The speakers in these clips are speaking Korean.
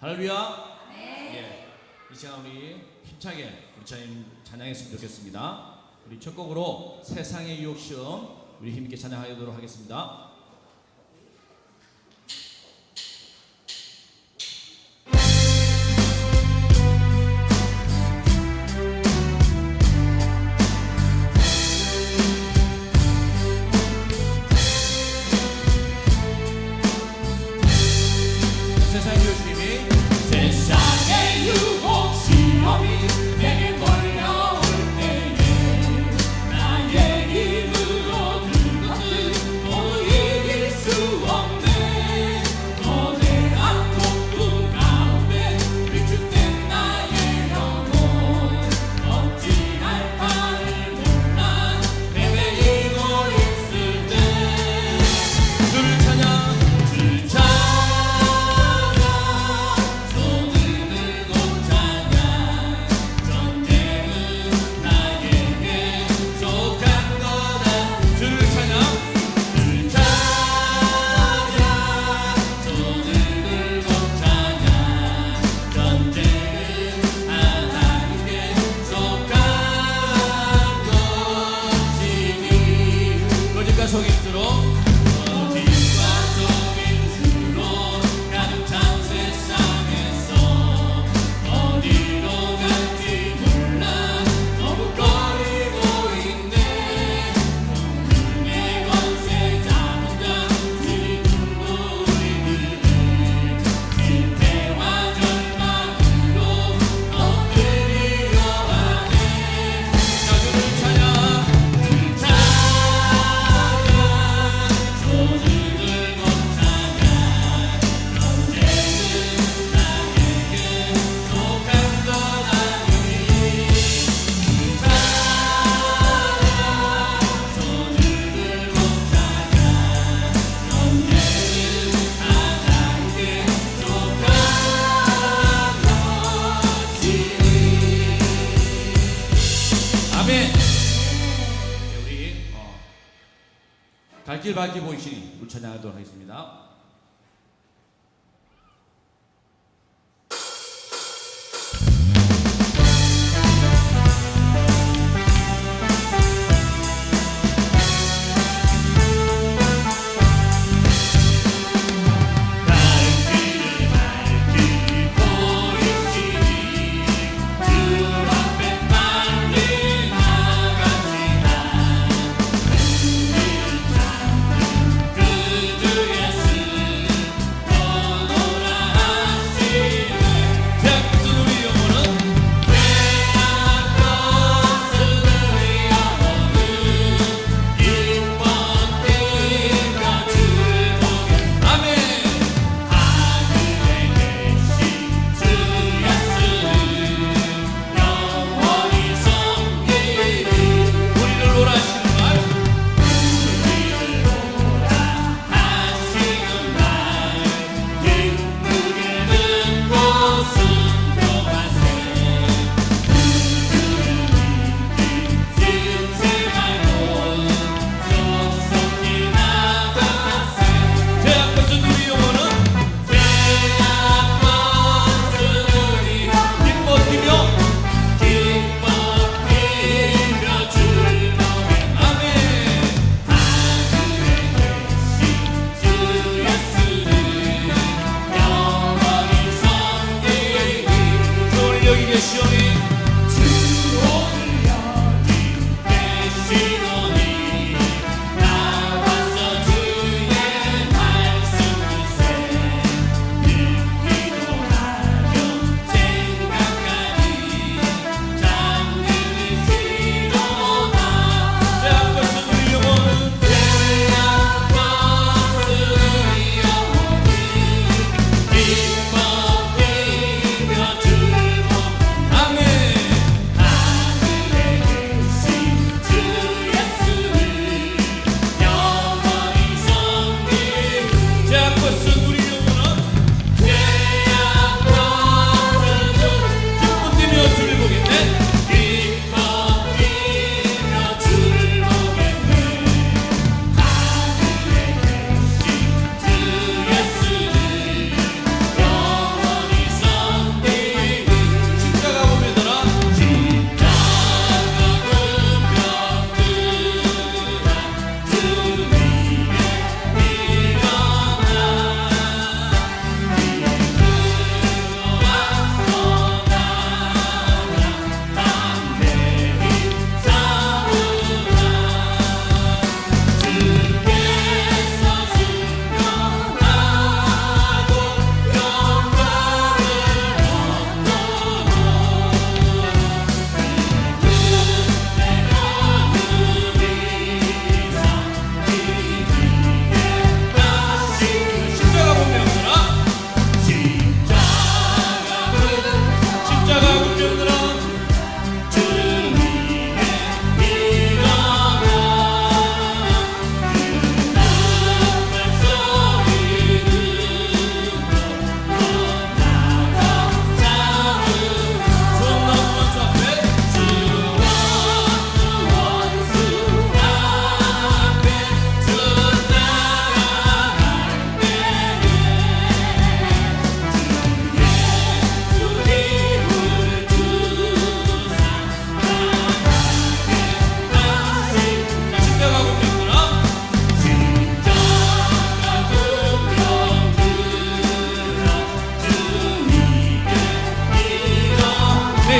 할렐루야. 네. 예. 이 시간 우리 힘차게 우리 자님 찬양했으면 좋겠습니다. 우리 첫 곡으로 세상의 유혹 시험 우리 힘있게 찬양하도록 하겠습니다. 길밖에 보이시니 우리 찬양하도록 하겠습니다.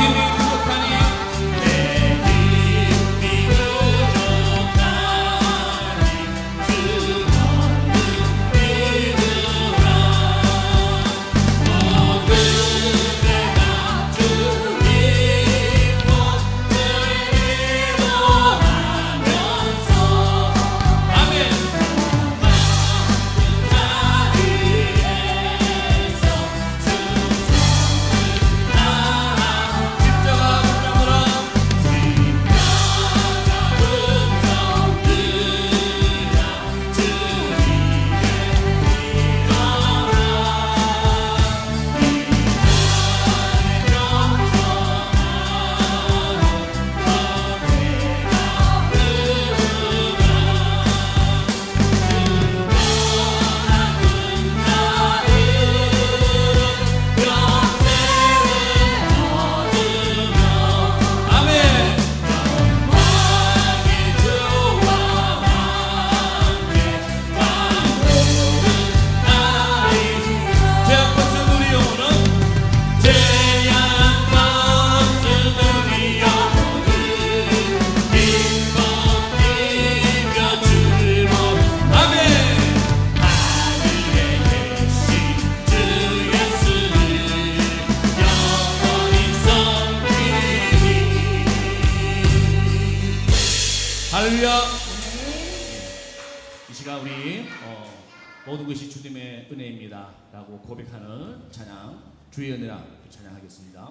hear you. 할렐루야. 이 시간 우리 어, 모든 것이 주님의 은혜입니다. 라고 고백하는 찬양, 주의 은혜라 찬양하겠습니다.